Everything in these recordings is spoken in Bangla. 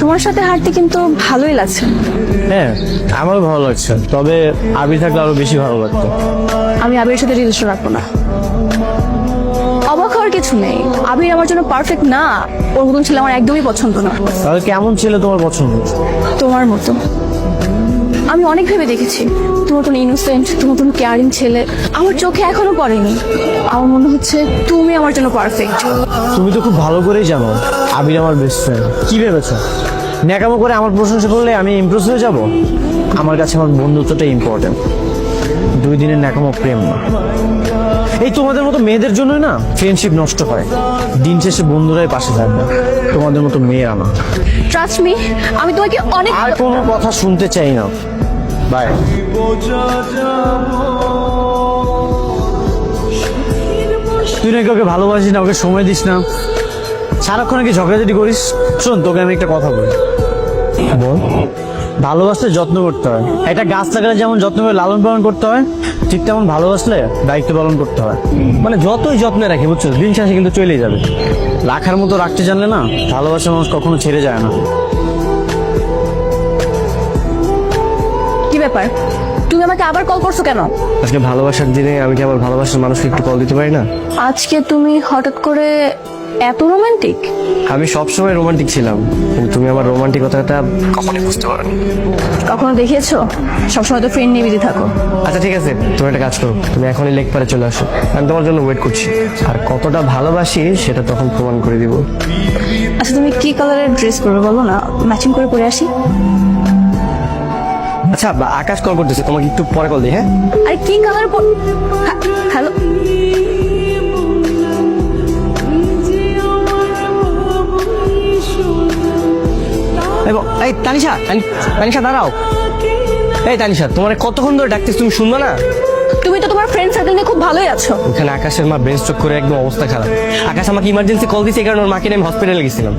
তোমার সাথে হাঁটতে কিন্তু ভালোই লাগছে। হ্যাঁ আমারও ভালো লাগছে। তবে আবির থাকলে আরও বেশি ভালো লাগতো। আমি আবির সাথে রিলেশন রাখব না। অবাক হওয়ার কিছু নেই। আবির আমার জন্য পারফেক্ট না। ওর মতন ছেলে আমার একদমই পছন্দ না। তাহলে কেমন ছেলে তোমার পছন্দ? তোমার মতো। আমি অনেক ভেবে দেখেছি। তোমার মতন ইনোসেন্ট তোমার মতন কেয়ারিং ছেলে আমার চোখে এখনও পড়েনি। আমার মনে হচ্ছে তুমি আমার জন্য পারফেক্ট তুমি তো খুব ভালো করেই জানো আবির আমার বেস্ট ফ্রেন্ড কি ভেবেছো? ন্যাকামো করে আমার প্রশংসা করলে আমি ইমপ্রেস হয়ে যাব? আমার কাছে আমার বন্ধুত্বটাই ইম্পর্টেন্ট দুই দিনের ন্যাকামো প্রেম না। এই তোমাদের মতো মেয়েদের জন্যই না ফ্রেন্ডশিপ নষ্ট হয়। দিন শেষে বন্ধুরাই পাশে থাকবে। তোমাদের মতো মেয়েরা না। ট্রাস্ট মি আমি তোমাকে অনেক আর কোনো কথা শুনতে চাই না। বাই তুই নাকি ওকে ভালোবাসিস না, ওকে সময় দিস না। সারাক্ষণ কি ঝগড়াঝাটি করিস? শোন তোকে আমি একটা কথা বলি। বল। ভালোবাসতে যত্ন করতে হয়। একটা গাছ লাগালে যেমন যত্ন করে লালন পালন করতে হয়, ঠিক তেমন ভালোবাসলে দায়িত্ব পালন করতে হয়। মানে যতই যত্নে রাখি, বুঝছ? দিন শেষে কিন্তু চলেই যাবে। রাখার মতো রাখতে জানলে না, ভালোবাসা মানুষ কখনো ছেড়ে যায় না। ব্যাপার? তুমি আমাকে আবার কল করছ কেন? আজকে ভালোবাসার দিনে আমি কি আবার ভালোবাসার মানুষকে একটু কল দিতে পারি না? আজকে তুমি হঠাৎ করে এত রোমান্টিক আমি সবসময় রোমান্টিক ছিলাম কিন্তু তুমি আমার রোমান্টিকতাটা কখনই বুঝতে পারোনি। কখনো দেখিয়েছো? সবসময় তো ফ্রেন্ড নিয়ে বিজি থাকো। আচ্ছা ঠিক আছে তুমি একটা কাজ করো তুমি এখনই লেক পারে চলে আসো। আমি তোমার জন্য ওয়েট করছি। আর কতটা ভালোবাসি সেটা তখন প্রমাণ করে দিব। আচ্ছা তুমি কি কালারের ড্রেস পরবে বলো না? ম্যাচিং করে পরে আসি। আচ্ছা আকাশ কল করতেছে তোমাকে একটু পরে কল দিই হ্যাঁ? আরে কি কালার হ্যালো এই তানিশা তানিশা দাঁড়াও। এই তানিশা তোমার কতক্ষণ ধরে ডাকতেছ তুমি শুনবে না? তুমি তো তোমার ফ্রেন্ড সার্কেল নিয়ে খুব ভালোই আছো। ওখানে আকাশের মা ব্রেন স্ট্রোক করে একদম অবস্থা খারাপ। আকাশ আমাকে ইমার্জেন্সি কল দিয়েছে কারণে ওর মাকে নিয়ে আমি হসপিটালে গেছিলাম।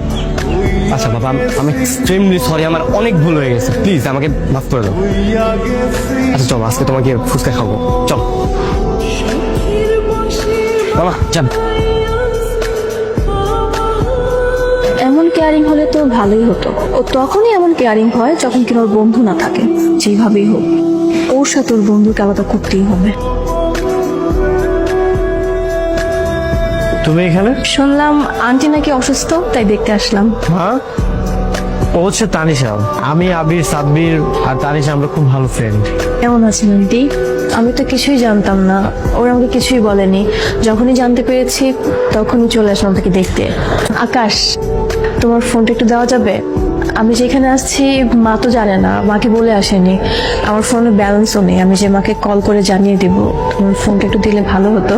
আচ্ছা বাবা, আমি- এক্সট্রিমলি সরি আমার অনেক ভুল হয়ে গেছে। প্লিজ আমাকে মাফ করে দাও। আচ্ছা চলো, আজকে তোমাকে ফুচকা খাব চল। বাবা, যান। এমন কেয়ারিং হলে তো ভালোই হতো। ও তখনই এমন কেয়ারিং হয় যখন কিনা বন্ধু না থাকে। যেভাবেই হোক, ওর সাথে ওর বন্ধুকে আলাদা করতেই হবে। তুমি এখানে? শুনলাম আন্টি নাকি অসুস্থ তাই দেখতে আসলাম। হ্যাঁ ও হচ্ছে তানিশা। আমি আবির সাব্বির আর তানিশা আমরা খুব ভালো ফ্রেন্ড কেমন আছেন আন্টি? আমি তো কিছুই জানতাম না। ওরা আমাকে কিছুই বলেনি। যখনই জানতে পেরেছি তখনই চলে আসলাম তাকে দেখতে। আকাশ তোমার ফোনটা একটু দেওয়া যাবে? আমি যেখানে আসছি মা তো জানে না। মাকে বলে আসেনি। আমার ফোনে ব্যালেন্সও নেই। আমি যে মাকে কল করে জানিয়ে দিব তোমার ফোনটা একটু দিলে ভালো হতো।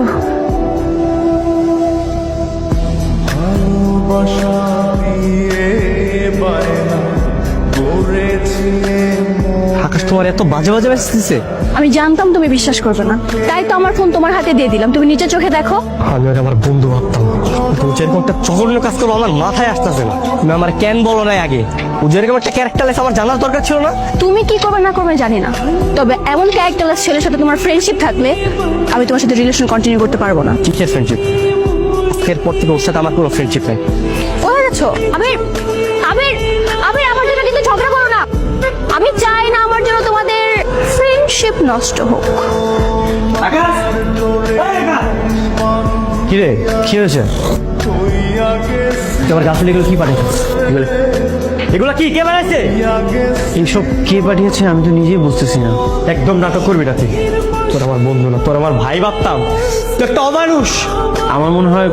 আকাশ তোমার এত বাজে বাজে মেসেজ দিছে। আমি জানতাম তুমি বিশ্বাস করবে না। তাই তো আমার ফোন তোমার হাতে দিয়ে দিলাম। তুমি নিজের চোখে দেখো। আমি ওকে আমার বন্ধু ভাবতাম তুমি যেরকম একটা জঘন্য কাজ করো আমার মাথায় আসতেছে না। তুমি আমার কেন বলো না আগে। ও যেরকম একটা ক্যারেক্টার লেস আমার জানার দরকার ছিল না? তুমি কি করবে না করবে জানি না। তবে এমন ক্যারেক্টারলেস ছেলের সাথে তোমার ফ্রেন্ডশিপ থাকলে আমি তোমার সাথে রিলেশন কন্টিনিউ করতে পারব না। কিসের ফ্রেন্ডশিপ আজকের পর থেকে ওর সাথে আমার কোনো ফ্রেন্ডশিপ নেই। কোথায় যাচ্ছ আবির আবির আবির আমার জন্য কিন্তু ঝগড়া করো না। আমি চাই না আমার জন্য তোমাদের ফ্রেন্ডশিপ নষ্ট হোক। কি রে কি হয়েছে? তোমার গাছগুলো এগুলো কি পাঠিয়েছে এগুলো এগুলো কি? কে বানাইছে? এইসব কে পাঠিয়েছে আমি তো নিজেই বুঝতেছি না। একদম নাটক করবি না তুই। তোর আমার বন্ধু না তোর আমার ভাই ভাবতাম। তুই একটা অমানুষ। আমার মনে হয়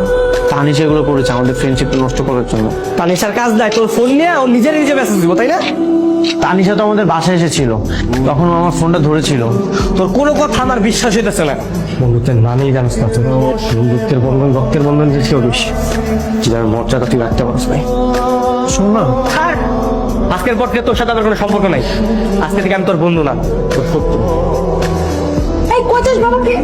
তানিশা এগুলো করেছে আমাদের ফ্রেন্ডশিপ নষ্ট করার জন্য। তানিশার কাজ দেয় তোর ফোন নিয়ে ও নিজের নিজে মেসেজ দিব তাই না? তানিশা তো আমাদের বাসায় এসেছিল। তখন আমার ফোনটা ধরেছিল। তোর কোনো কথা আমার বিশ্বাস হইতেছে না। বন্ধুত্বের নামেই জানিস না তুই। বন্ধুত্বের বন্ধন রক্তের বন্ধন যে কেউ বেশি। যার মর্যাদা তুই রাখতে পারস ভাই শোন না। আজকের পর তোর সাথে আমার কোনো সম্পর্ক নাই। আজকে থেকে আমি তোর বন্ধু না। তোর শত্রু। কোথাস বাবাকে।